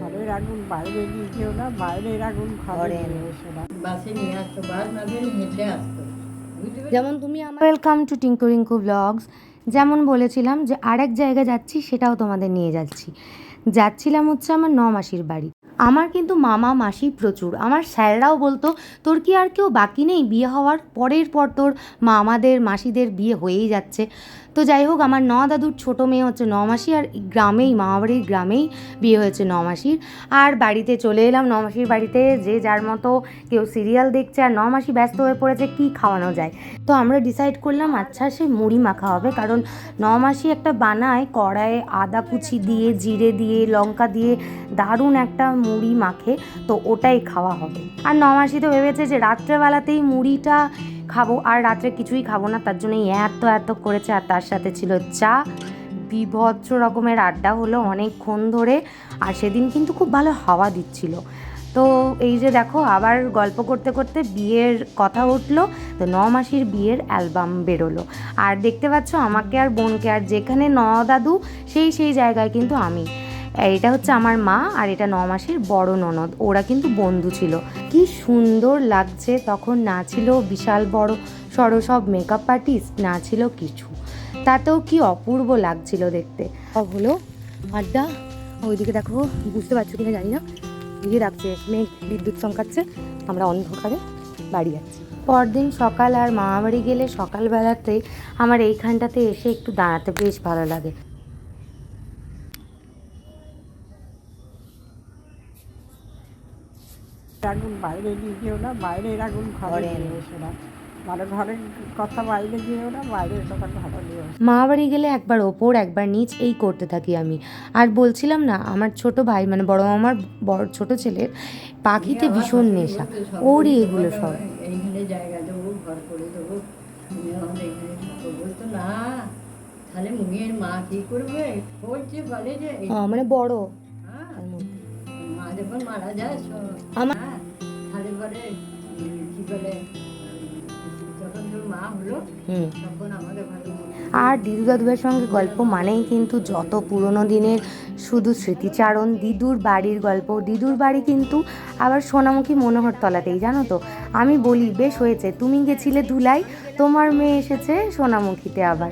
ঘরের আগুন বাইরে নিয়ে না বাইরের আগুন ঘরে ঘরে নিয়ে এসো না। বাসে নিয়ে আসতো বাস না হেঁটে আসতো। যেমন তুমি আমার welcome to Tinku Rinku blogs যেমন বলেছিলাম যে আরেক জায়গা যাচ্ছি সেটাও তোমাদের নিয়ে যাচ্ছি। যাচ্ছিলাম হচ্ছে আমার ন মাসির বাড়ি। আমার কিন্তু মামা মাসি প্রচুর। আমার স্যাররাও বলতো, তোর কি আর কেউ বাকি নেই? বিয়ে হওয়ার পরের পর তোর মামাদের, মাসিদের বিয়ে হয়েই যাচ্ছে। তো যাই হোক, আমার ন দাদুর ছোটো মেয়ে হচ্ছে ন মাসি, আর গ্রামেই, মামাবাড়ির গ্রামেই বিয়ে হয়েছে ন মাসির। আর বাড়িতে চলে এলাম ন মাসির বাড়িতে, যে যার মতো কেউ সিরিয়াল দেখছে, আর ন মাসি ব্যস্ত হয়ে পড়েছে, কি খাওয়ানো যায়? তো আমরা ডিসাইড করলাম আচ্ছা সে মুড়ি মাখা হবে। কারণ ন মাসি একটা বানায়, কড়াইয়ে আদা কুচি দিয়ে, জিরে দিয়ে, লঙ্কা দিয়ে, দারুণ একটা মুড়ি মাখে, তো ওটাই খাওয়া হবে। আর নমাসি তো ভেবেছে যে রাত্রেবেলাতেই মুড়িটা খাব, আর রাত্রে কিছুই খাব না, তার জন্যই এত এত করেছে, আর তার সাথে ছিল চা। বিভৎস রকমের আড্ডা হলো অনেকক্ষণ ধরে, আর সেদিন কিন্তু খুব ভালো হাওয়া দিচ্ছিল। তো এই যে দেখো, আবার গল্প করতে করতে বিয়ের কথা উঠল, তো ন মাসির বিয়ের অ্যালবাম বেরোলো। আর দেখতে পাচ্ছ, আমাকে আর বোনকে, আর যেখানে ন দাদু সেই সেই জায়গায় কিন্তু আমি। এটা হচ্ছে আমার মা আর এটা ন মাসের বড় ননদ। ওরা কিন্তু বন্ধু ছিল। কি সুন্দর লাগছে। তখন না ছিল বিশাল বড় সড় সব মেকআপ আর্টিস্ট না ছিল কিছু। তাতেও কি অপূর্ব লাগছিল দেখতে। হলো আড্ডা। ওইদিকে দেখো, বুঝতে পারছ কিনা জানি না। ইয়ে রাখছে মেঘ বিদ্যুৎ চমকাচ্ছে। আমরা অন্ধকারে বাড়ি যাচ্ছি। পরদিন সকাল আর মামাবাড়ি গেলে সকালবেলাতে আমার এইখানটাতে এসে একটু দাঁড়াতে বেশ ভালো লাগে। আগুন বাইরে নিয়ে যেও না বাইরের আগুন ঘরে ঘরে নিয়ে এসো না। মানে ঘরের কথা বাইরে যেও না বাইরের কথা ঘরে নিয়ে মা বাড়ি গেলে একবার ওপর একবার নিচ এই করতে থাকি আমি। আর বলছিলাম না আমার ছোট ভাই মানে বড় মামার বড় ছোট ছেলের পাখিতে ভীষণ নেশা। ওরই এগুলো সব। এইখানে জায়গা দেবো ঘর করে দেবো তুমি আমাদের এখানে থাকো। বলতো না তাহলে মুনিয়ের মা কি করবে? বলে যে মানে বড়। হ্যাঁ। মা যখন মারা যায় আমার- হ্যাঁ, তাহলে কি বলে যখন তোর মা হলো হুম তখন আমাকে ভালো আর দিদু দাদুদের সঙ্গে গল্প মানেই কিন্তু যত পুরনো দিনের শুধু স্মৃতিচারণ দিদুর বাড়ির গল্প দিদুর বাড়ি কিন্তু আবার সোনামুখী মনোহর তলাতেই জানো তো আমি বলি বেশ হয়েছে তুমি গেছিলে ধুলাই তোমার মেয়ে এসেছে সোনামুখীতে আবার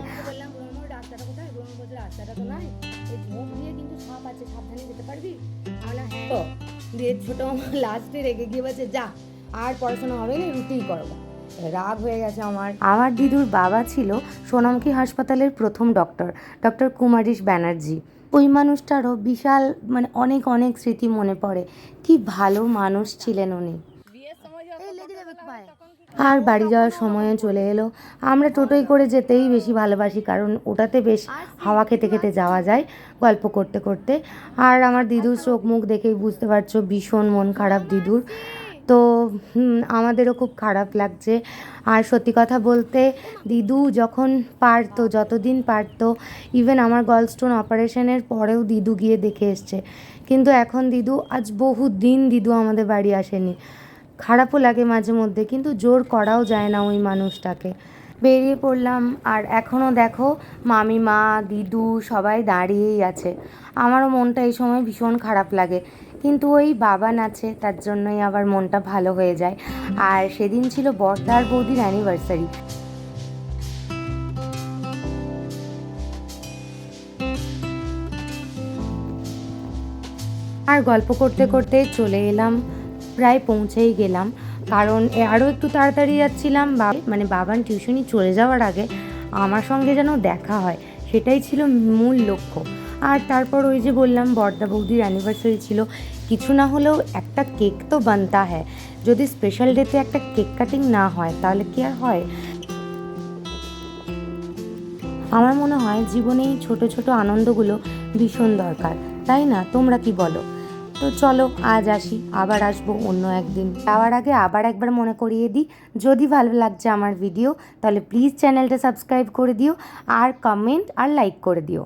দিয়ে ছোট আমার লাস্টে রেগে গিয়ে বলছে, যা, আর পড়াশোনা হবে না, রুটিই করব রাগ হয়ে গেছে আমার। আমার দিদুর বাবা ছিল সোনামুখী হাসপাতালের প্রথম ডক্টর ডক্টর কুমারিশ ব্যানার্জি। ওই মানুষটারও বিশাল মানে অনেক অনেক স্মৃতি মনে পড়ে। কি ভালো মানুষ ছিলেন উনি। আর বাড়ি যাওয়ার সময় চলে এলো। আমরা টোটোই করে যেতেই বেশি ভালোবাসি, কারণ ওটাতে বেশ হাওয়া খেতে খেতে যাওয়া যায় গল্প করতে করতে। আর আমার দিদুর চোখ মুখ দেখেই বুঝতে পারছ, ভীষণ মন খারাপ দিদুর। তো আমাদেরও খুব খারাপ লাগছে। আর সত্যি কথা বলতে, দিদু যখন পারতো, যতদিন পারতো ইভেন আমার গলস্টোন অপারেশনের পরেও দিদু গিয়ে দেখে এসছে। কিন্তু এখন দিদু, আজ বহু দিন দিদু আমাদের বাড়ি আসেনি। খারাপও লাগে মাঝে মধ্যে, কিন্তু জোর করাও যায় না ওই মানুষটাকে। বেরিয়ে পড়লাম, আর এখনও দেখো মামি, মা, দিদু সবাই দাঁড়িয়েই আছে। আমারও মনটা এই সময় ভীষণ খারাপ লাগে, কিন্তু ওই বাবা নাচে, তার জন্যই আবার মনটা ভালো হয়ে যায়। আর সেদিন ছিল বর্দার বৌদির অ্যানিভার্সারি আর গল্প করতে করতে চলে এলাম। প্রায় পৌঁছেই গেলাম। কারণ আরও একটু তাড়াতাড়ি যাচ্ছিলাম, বা মানে বাবান টিউশনি চলে যাওয়ার আগে আমার সঙ্গে যেন দেখা হয়, সেটাই ছিল মূল লক্ষ্য। আর তারপর ওই যে বললাম, বর্দা বৌদির অ্যানিভার্সারি ছিল। কিছু না হলেও একটা কেক তো বানতা হ্যায়। যদি স্পেশাল ডেতে একটা কেক কাটিং না হয়, তাহলে কি আর হয়? আমার মনে হয় জীবনে এই ছোটো ছোট আনন্দগুলো ভীষণ দরকার, তাই না? তোমরা কি বলো? তো চলো, আজ আসি, আবার আসব অন্য একদিন। যাওয়ার আগে আবার একবার মনে করিয়ে দিই, যদি ভালো লাগছে আমার ভিডিও তাহলে প্লিজ চ্যানেলটা সাবস্ক্রাইব করে দিও, আর কমেন্ট আর লাইক করে দিও।